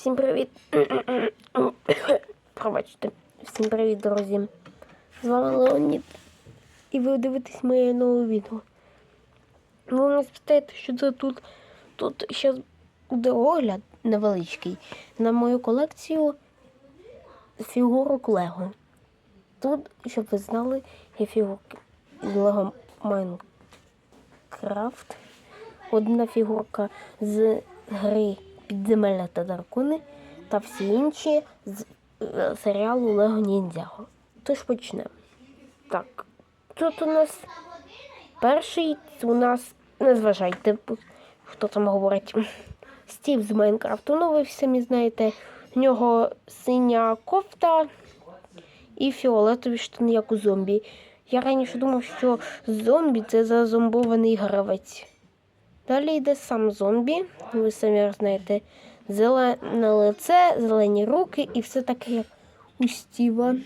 Всім привіт. Пробачте. Всім привіт, друзі. З вами Леонід. І ви дивитесь моє нове відео. Ви мене спитаєте, що це тут. Тут ще буде огляд невеличкий на мою колекцію фігурок Лего. Тут, щоб ви знали, є фігурки з Лего Майнкрафт. Одна фігурка з гри Підземелля та дракони та всі інші з е, серіалу Лего Ніндзяго. Тож почнемо. Так, тут у нас перший у нас, не зважайте, хто там говорить, Стів з Майнкрафту. Ну, ви самі знаєте, в нього синя кофта і фіолетові штани, як у зомбі. Я раніше думав, що зомбі це зазомбований гравець. Далі йде сам зомбі, ви самі знаєте, зелене лице, зелені руки і все таке, як у Стіва.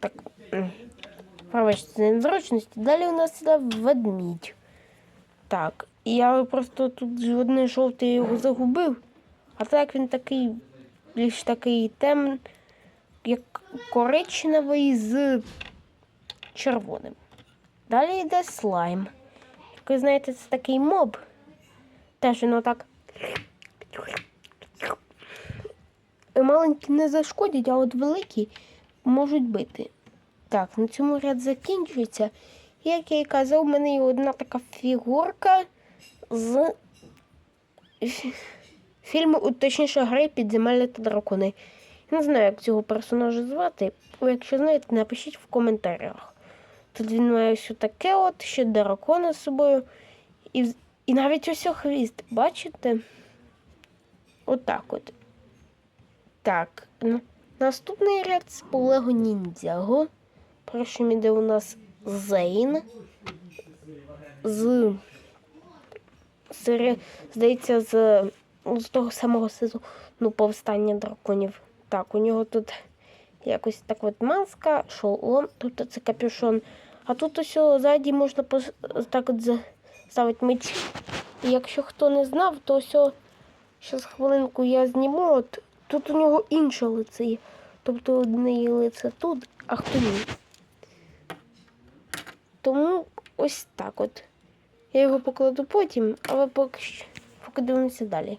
Так, пробачте незручності. Далі у нас іде ведмідь. Так, я просто тут одне жовте його загубив, а так він такий, більш такий темний, як коричневий з червоним. Далі йде слайм. Ви знаєте, це такий моб. Теж він отак. Маленькі не зашкодять, а от великі можуть бити. Так, на цьому ряд закінчується. Як я і казав, у мене є одна така фігурка з фільму, точніше, гри Підземелля та дракони. Не знаю, як цього персонажа звати. Якщо знаєте, напишіть в коментарях. Тут він має все таке от, ще дракона з собою. І, і навіть ось хвіст, бачите? Отак от. Так. Наступний ряд з Олего Ніндзяго. Першим іде у нас Зейн. З сері... здається, з, з того самого сезону повстання драконів. Так, у нього тут якось так от маска, шолом, тут це капюшон. А тут ось ззаді можна так от ставити меч. І якщо хто не знав, то ось зараз хвилинку я зніму. От, тут у нього інше лице є. Тобто одне лице тут, а хто ні. Тому ось так от. Я його покладу потім, а ви поки що поки дивимося далі.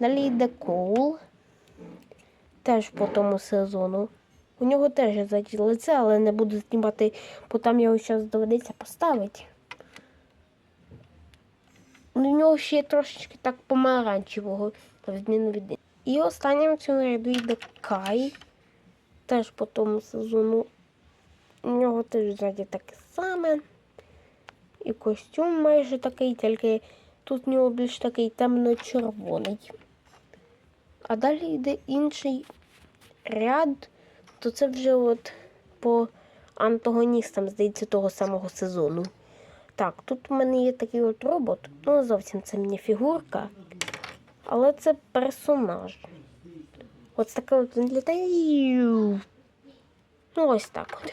Далі йде Коул. Теж по тому сезону. У нього теж ззаді лице, але не буду знімати, бо там його зараз доведеться поставити. У нього ще трошечки так помаранчевого. І останнім в цьому ряду йде Кай. Теж по тому сезону. У нього теж ззаді таке саме. І костюм майже такий, тільки тут у нього більш такий темно-червоний. А далі йде інший ряд, то це вже от по антагоністам, здається, того самого сезону. Так, тут у мене є такий от робот, ну зовсім це мені фігурка, але це персонаж. От таке от він літає. Ну, ось так от.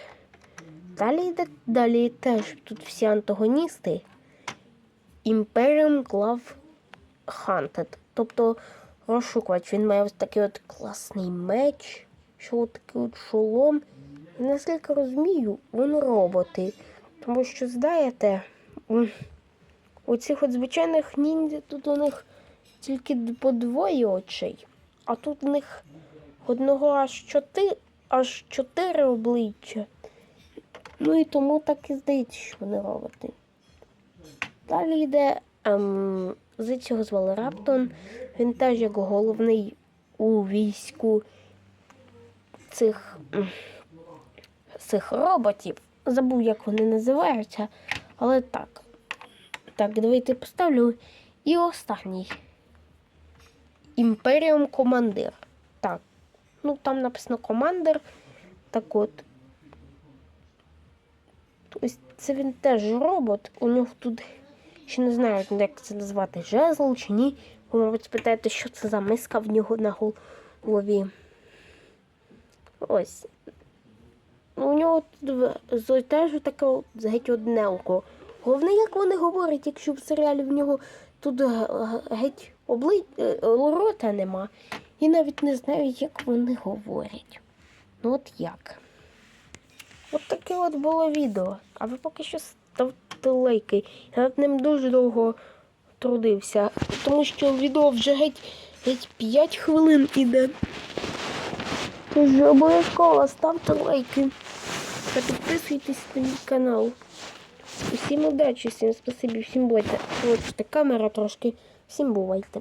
Далі йде далі теж тут всі антагоністи. Imperium Glove Hunted. Тобто розшукувач. Він має ось такий от класний меч, що такий от шолом. І наскільки розумію, він роботи. Тому що, знаєте, у цих от звичайних ніндзя тут у них тільки по двоє очей, а тут у них одного аж чотири, аж чотири обличчя. Ну і тому так і здається, що вони роботи. Далі йде ем, з цього звали Раптон. Він теж як головний у війську цих, цих роботів. Забув, як вони називаються, але так. Так, давайте поставлю. І останній. Імперіум Командир. Так. Ну, там написано командир. Так от. Ось це він теж робот. У нього тут ще не знаю, як це назвати, жезл чи ні. Ви, мабуть, спитаєте, що це за миска в нього на гол- голові. Ось. Ну, У нього тут теж таке геть одне око. Головне, як вони говорять, якщо в серіалі в нього тут геть обли... е, рота нема. І навіть не знаю, як вони говорять. Ну от як. От таке от було відео. А ви поки що ставте лайки. Я над ним дуже довго трудився, тому що відео вже геть, геть 5 хвилин іде. Тож обов'язково ставте лайки та підписуйтесь на мій канал. Усім удачі, всім спасибі, всім бувайте. От камера трошки. Всім бувайте.